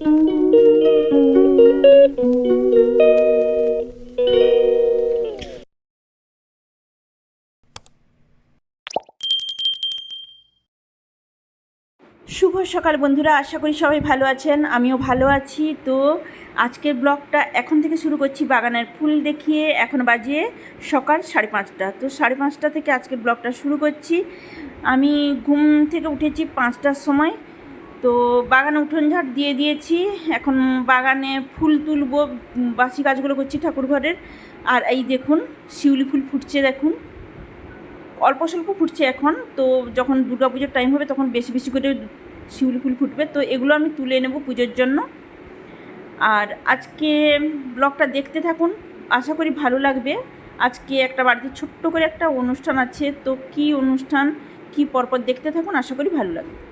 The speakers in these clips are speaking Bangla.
শুভ সকাল বন্ধুরা, আশা করি সবাই ভালো আছেন, আমিও ভালো আছি। তো আজকের ব্লগটা এখন থেকে শুরু করছি বাগানের ফুল দেখিয়ে। এখন বাজে সকাল সাড়ে পাঁচটা। তো সাড়ে পাঁচটা থেকে আজকের ব্লগটা শুরু করছি। আমি ঘুম থেকে উঠেছি পাঁচটার সময়। তো বাগানে উঠোন ঝাড় দিয়ে দিয়েছি। এখন বাগানে ফুল তুলবো, বাসি কাজগুলো করছি ঠাকুর ঘরের। আর এই দেখুন, শিউলি ফুল ফুটছে দেখুন। অল্প স্বল্প ফুটছে এখন, তো যখন পুজোর টাইম হবে তখন বেশি বেশি করে শিউলি ফুল ফুটবে। তো এগুলো আমি তুলে নেব পুজোর জন্য। আর আজকে ব্লগটা দেখতে থাকুন, আশা করি ভালো লাগবে। আজকে একটা বাড়িতে ছোট্ট করে একটা অনুষ্ঠান আছে, তো কি অনুষ্ঠান, কি পরপর দেখতে থাকুন, আশা করি ভালো লাগবে।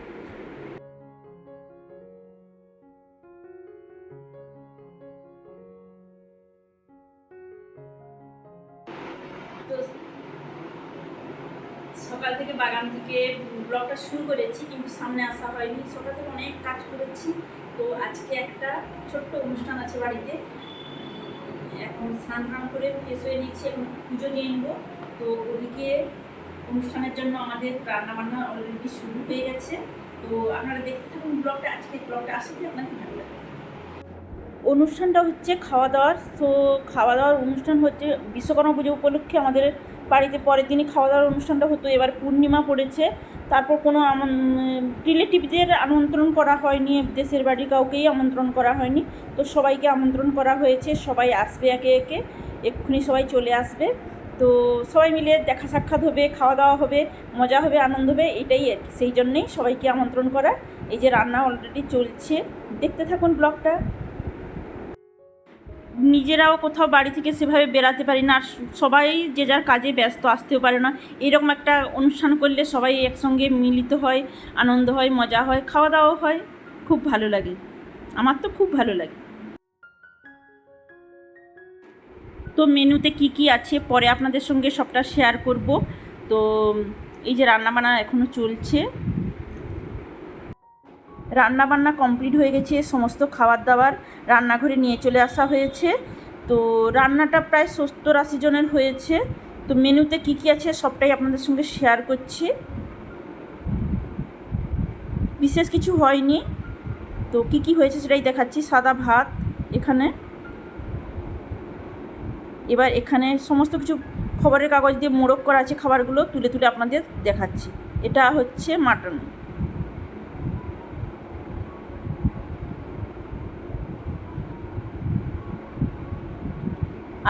তো সকাল থেকে বাগান থেকে ব্লগটা শুরু করেছি, কিন্তু সামনে আসা হয়নি। সকাল থেকে অনেক কাজ করেছি। তো আজকে একটা ছোট্ট অনুষ্ঠান আছে বাড়িতে। এখন স্নান টান করে ফ্রেশ হয়ে নিচ্ছি এখন পুজো নিয়ে নেব। তো ওদিকে অনুষ্ঠানের জন্য আমাদের রান্না বান্না অলরেডি শুরু হয়ে গেছে। তো আপনারা দেখতে থাকুন ব্লগটা আজকে ব্লগটা। করি আপনাদের ভালো লাগবে। অনুষ্ঠানটা হচ্ছে খাওয়া দাওয়ার, সো খাওয়া দাওয়ার অনুষ্ঠান হচ্ছে বিশ্বকর্মা পুজো উপলক্ষে আমাদের বাড়িতে পরের দিনই খাওয়া দাওয়ার অনুষ্ঠানটা হতো, এবার পূর্ণিমা পড়েছে। তারপর কোনো রিলেটিভদের আমন্ত্রণ করা হয়নি, দেশের বাড়ি কাউকেই আমন্ত্রণ করা হয়নি। তো সবাইকে আমন্ত্রণ করা হয়েছে, সবাই আসবে একে একে, এক্ষুনি সবাই চলে আসবে। তো সবাই মিলে দেখা সাক্ষাৎ হবে, খাওয়া দাওয়া হবে, মজা হবে, আনন্দ হবে, এটাই আর সেই জন্যেই সবাইকে আমন্ত্রণ করা। এই যে রান্না অলরেডি চলছে। দেখতে থাকুন ব্লগটা। নিজেরাও কোথাও বাড়ি থেকে সেভাবে বেরাতে পারি না, আর সবাই যে যার কাজে ব্যস্ত, আসতেও পারে না। এরকম একটা অনুষ্ঠান করলে সবাই একসঙ্গে মিলিত হয়, আনন্দ হয়, মজা হয় খাওয়া দাওয়া হয়। খুব ভালো লাগে। আমার তো খুব ভালো লাগে। তো মেনুতে কি কি আছে? পরে আপনাদের সঙ্গে সবটা শেয়ার করব। তো এই যে রান্নাবান্না এখনও চলছে। রান্না বান্না কমপ্লিট হয়ে গেছে, সমস্ত খাবার দাবার রান্নাঘরে নিয়ে চলে আসা হয়েছে। তো রান্নাটা প্রায় সত্তর আশি জনের হয়েছে। তো মেনুতে কী কী আছে সবটাই আপনাদের সঙ্গে শেয়ার করছি। বিশেষ কিছু হয়নি। তো কী কী হয়েছে সেটাই দেখাচ্ছি। সাদা ভাত এখানে। এবার এখানে সমস্ত কিছু খবরের কাগজ দিয়ে মোড়ক করা আছে খাবারগুলো, তুলে তুলে আপনাদের দেখাচ্ছি। এটা হচ্ছে মাটন।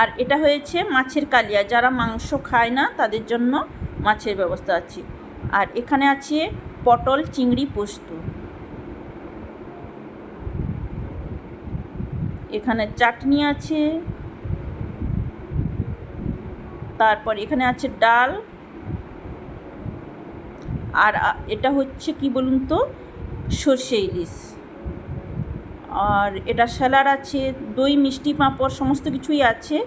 আর এটা হয়েছে মাছের কালিয়া। যারা মাংস খায় না, তাদের জন্য মাছের ব্যবস্থা আছে। আর এখানে আছে পটল চিংড়ি পোস্ত। এখানে চাটনি আছে। তারপর এখানে আছে ডাল। আর এটা হচ্ছে কি বলুন তো? সর্ষে ইলিশ। আর এটা স্যালাড আছে, দই, মিষ্টি, পাঁপড়, সমস্ত কিছুই আছে।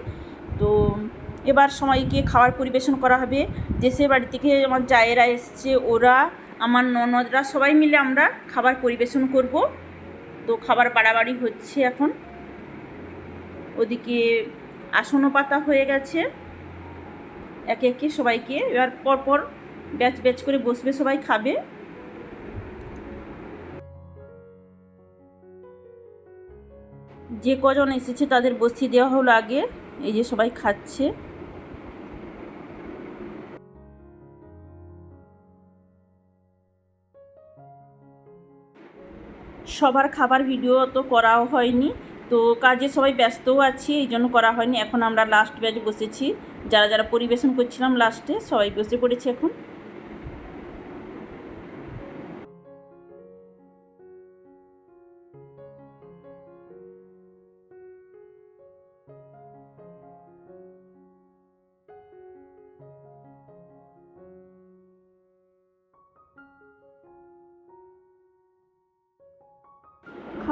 তো এবার সবাইকে খাবার পরিবেশন করা হবে। দেশের বাড়ি থেকে আমার জায়েরা এসছে, ওরা, আমার ননদরা, সবাই মিলে আমরা খাবার পরিবেশন করব। তো খাবার বাড়াবাড়ি হচ্ছে এখন। ওদিকে আসনও পাতা হয়ে গেছে। একে একে সবাইকে এবার পরপর ব্যাচ ব্যাচ করে বসবে, সবাই খাবে। যে কজন এসেছে তাদের বসিয়ে দেওয়া হলো আগে। এই যে সবাই খাচ্ছে। সবার খাবার ভিডিও তো করাও হয়নি। তো কাজে সবাই ব্যস্তও আছি, এই জন্য করা হয়নি। এখন আমরা লাস্ট ব্যাচ বসেছি। যারা যারা পরিবেশন করছিলাম লাস্টে সবাই বসে পড়েছে এখন।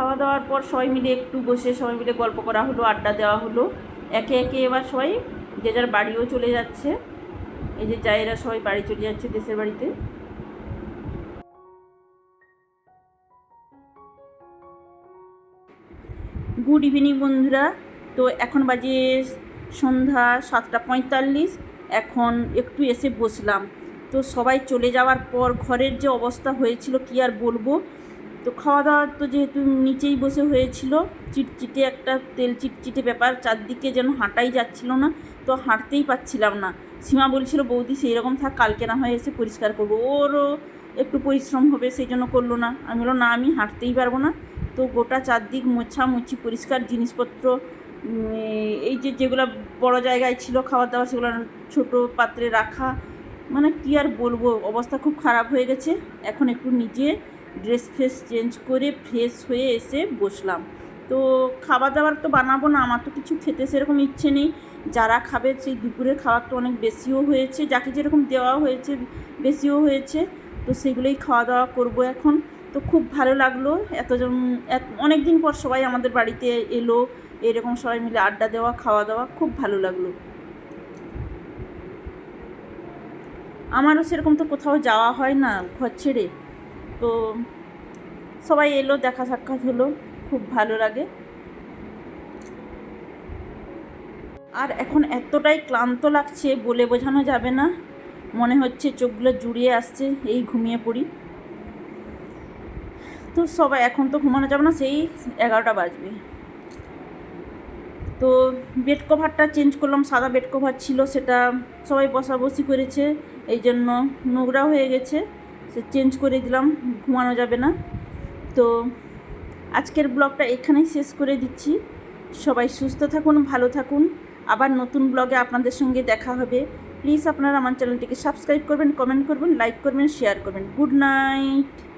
খাওয়া দাওয়ার পর সবাই মিলে একটু বসে সবাই মিলে গল্প করা হলো, আড্ডা দেওয়া হলো। একে একে এবার সবাই যে যার বাড়িও চলে যাচ্ছে। এই যে জায়েরা সবাই বাড়ি চলে যাচ্ছে দেশের বাড়িতে। গুড ইভিনিং বন্ধুরা। তো এখন বাজে সন্ধ্যা সাতটা পঁয়তাল্লিশ। এখন একটু এসে বসলাম। তো সবাই চলে যাওয়ার পর ঘরের যে অবস্থা হয়েছিল কি আর বলব? তো খাওয়া দাওয়া তো যেহেতু নিচেই বসে হয়েছিল, চিটচিটে একটা তেল চিটচিটে ব্যাপার, চারদিকে যেন হাঁটাই যাচ্ছিল না, তো হাঁটতেই পাচ্ছিলাম না। সীমা বলছিল, বৌদি, সেই রকম থাক, কালকে না হয় এসে পরিষ্কার করব। ওরও একটু পরিশ্রম হবে, সেই জন্য করল না। আমি বললাম, না, আমি হাঁটতেই পারব না। তো গোটা চারদিক মোছামুছি, পরিষ্কার জিনিসপত্র এই যে যেগুলো বড় জায়গায় ছিল খাওয়া দাওয়া, সেগুলো ছোটো পাত্রে রাখা মানে কী আর বলব, অবস্থা খুব খারাপ হয়ে গেছে। এখন একটু নিজে ড্রেস ফ্রেস চেঞ্জ করে ফ্রেশ হয়ে এসে বসলাম। তো খাবার দাবার তো বানাবো না, আমার তো কিছু খেতে সেরকম ইচ্ছে নেই। যারা খাবে সেই দুপুরের খাবার তো অনেক বেশিও হয়েছে, যাকে যেরকম দেওয়া হয়েছে বেশিও হয়েছে। তো সেগুলোই খাওয়া দাওয়া করব এখন। তো খুব ভালো লাগল, এতজন অনেক দিন পর সবাই আমাদের বাড়িতে এলো, এরকম সবাই মিলে আড্ডা দেওয়া খাওয়া দাওয়া খুব ভালো লাগল। আমারও সেরকম তো কোথাও যাওয়া হয় না, ঘর ছেড়ে। তো সবাই এলো, দেখা সাক্ষাৎ হলো, খুব ভালো লাগে। আর এখন এতটাই ক্লান্ত লাগছে বলে বোঝানো যাবে না। মনে হচ্ছে চোখগুলো জুড়িয়ে আসছে, এই ঘুমিয়ে পড়ি। তো সবাই এখন তো ঘুমানো যাবে না, সেই এগারোটা বাজবে। তো বেড কভারটা চেঞ্জ করলাম, সাদা বেড কভার ছিল, সেটা সবাই বসাবসি করেছে এই জন্য নোংরা হয়ে গেছে। সে চেঞ্জ করে দিলাম, ঘুমানো যাবে না। তো আজকের ব্লগটা এখানেই শেষ করে দিচ্ছি। সবাই সুস্থ থাকুন, ভালো থাকুন। আবার নতুন ব্লগে আপনাদের সঙ্গে দেখা হবে। প্লিজ আপনারা আমার চ্যানেলটিকে সাবস্ক্রাইব করবেন, কমেন্ট করবেন, লাইক করবেন, শেয়ার করবেন। Good night.